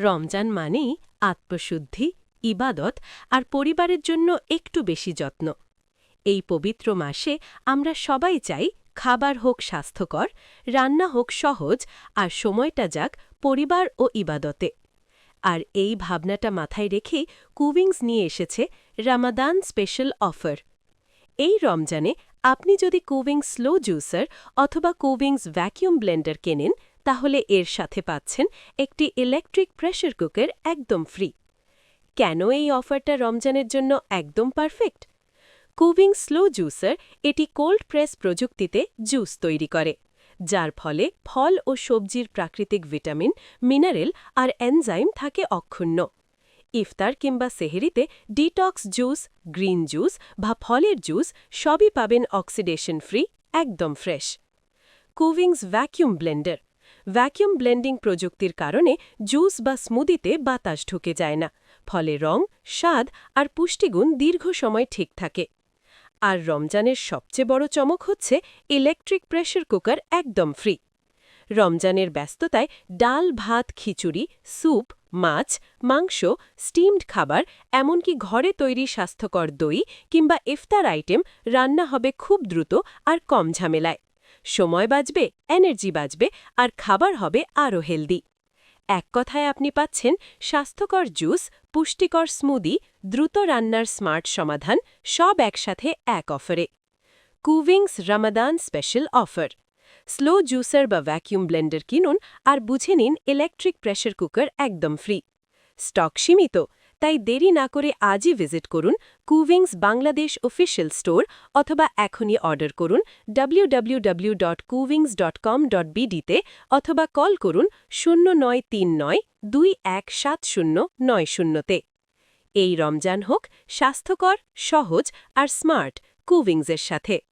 রমজান মানেই আত্মশুদ্ধি, ইবাদত আর পরিবারের জন্য একটু বেশি যত্ন। এই পবিত্র মাসে আমরা সবাই চাই খাবার হোক স্বাস্থ্যকর, রান্না হোক সহজ আর সময়টা যাক পরিবার ও ইবাদতে। আর এই ভাবনাটা মাথায় রেখেই কুভিংস নিয়ে এসেছে রামাদান স্পেশাল অফার। এই রমজানে আপনি যদি কুভিংস স্লো জুসার অথবা কুভিংস ভ্যাকিউম ব্লেন্ডার কেনেন তাহলে এর সাথে পাচ্ছেন একটি ইলেকট্রিক প্রেশার কুকার একদম ফ্রি কেন এই অফারটা রমজানের জন্য একদম পারফেক্ট কুভিং স্লো জুসার এটি কোল্ড প্রেস প্রযুক্তিতে জুস তৈরি করে, যার ফলে ফল ও সবজির প্রাকৃতিক ভিটামিন মিনারেল আর এনজাইম থাকে অক্ষুণ্ণ। ইফতার কিংবা সেহেরিতে ডিটক্স জুস গ্রিন জুস বা ফলের জুস সবই পাবেন অক্সিডেশন ফ্রি একদম fresh Kuvings vacuum blender vacuum blending প্রযুক্তির কারণে জুস বা স্মুদিতে বাতাস ঢুকে যায় না, ফলে রং, স্বাদ আর পুষ্টিগুণ দীর্ঘ সময় ঠিক থাকে। আর রমজানের সবচেয়ে বড় চমক হচ্ছে ইলেকট্রিক প্রেশার কুকার একদম ফ্রি রমজানের ব্যস্ততায় ডাল, ভাত, খিচুড়ি, স্যুপ, মাছ, মাংস স্টিমড খাবার, এমনকি ঘরে তৈরি স্বাস্থ্যকর দই কিংবা ইফতার আইটেম রান্না হবে খুব দ্রুত আর কম ঝামেলায়। সময় বাঁচবে এনার্জি বাঁচবে, আর খাবার হবে আরও হেলদি এক কথায় আপনি পাচ্ছেন স্বাস্থ্যকর জুস পুষ্টিকর স্মুদি দ্রুত রান্নার স্মার্ট সমাধান, সব একসাথে এক অফারে Kuvings Ramadan special offer slow juicer বা ভ্যাকিউম ব্লেন্ডার কিনুন আর বুঝে নিন ইলেকট্রিক প্রেশার কুকার একদম ফ্রি স্টক সীমিত। তাই দেরি না করে আজই ভিজিট করুন কুভিংস বাংলাদেশ অফিসিয়াল স্টোর অথবা এখনই অর্ডার করুন www.cuvings.com.bd তে অথবা কল করুন শূন্য নয় তিন নয় দুই এক সাত শূন্য নয় শূন্যতে এই রমজান হোক স্বাস্থ্যকর, সহজ আর স্মার্ট কুভিংসের সাথে।